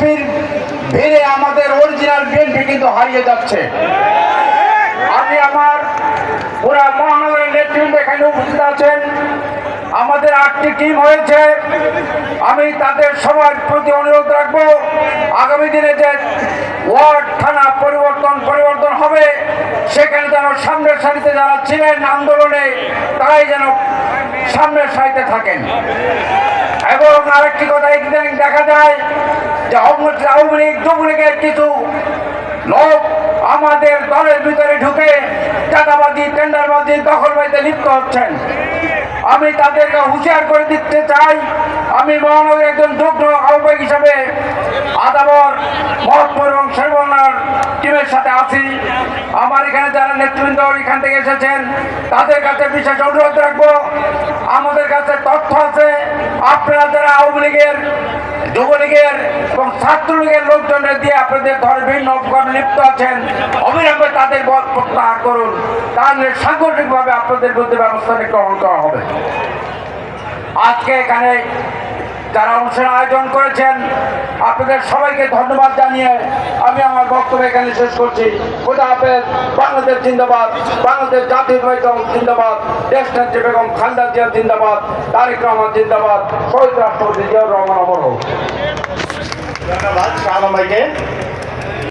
বিএনপির ভিড়ে আমাদের অরিজিনাল বিএনপি কিন্তু হারিয়ে যাচ্ছে। আমি আমার পুরা মহানগরের নেতৃত্ব এখানে উপস্থিত আছেন। আমাদের আটটি টিম হয়েছে। আমি তাদের সবার প্রতি অনুরোধ রাখব, আগামী দিনে যে ওয়ার্ড, থানা পরিবর্তন পরিবর্তন হবে, সেখানে যেন সামনের সারিতে যারা ছিলেন আন্দোলনে, তারাই যেন সামনের সারিতে থাকেন। এবং আরেকটি কথা ইদানিং দেখা যায় আওয়ামী লীগ যুবলীগের কিছু লোক আমাদের দলের ভিতরে ঢুকে চাঁদাবাজি, টেন্ডারবাজি, দখলবাজিতে লিপ্ত হচ্ছেন। আমি তাদেরকে হুঁশিয়ার করে দিতে চাই। আমি মহানগরের একজন যুগ্ম আহ্বায়ক হিসাবে আদাবর, মহৎপুর এবং শেরবনার টিমের সাথে আছি। আমার এখানে যারা নেতৃবৃন্দ এখান থেকে এসেছেন, তাদের কাছে বিশেষ অনুরোধ রাখব। আমাদের কাছে তথ্য আছে। আপনারা যারা আওয়ামী লীগের যুবলীগের এবং ছাত্রলীগের লোকজনের দিয়ে আপনাদের ধর্মীয় নবগণ লিপ্ত আছেন, অবিলম্বে তাদের বল প্রত্যাহার করুন। তাহলে সাংগঠনিকভাবে আপনাদের বিরুদ্ধে ব্যবস্থা গ্রহণ করা হবে। আজকে এখানে যারা অনুষ্ঠানের আয়োজন করেছেন। আপনাদের সবাইকে ধন্যবাদ জানিয়ে আমি আমার বক্তব্য এখানে শেষ করছি। খোদা হাফেজ, বাংলাদেশ জিন্দাবাদ, বাংলাদেশ জাতীয় দল জিন্দাবাদ দেশ নেত্রী বেগম খালদা জিয়া জিন্দাবাদ, তারেক রহমান জিন্দাবাদ, শহীদ রাষ্ট্রপতি জিয়াউর রহমান অমর হোক। ধন্যবাদ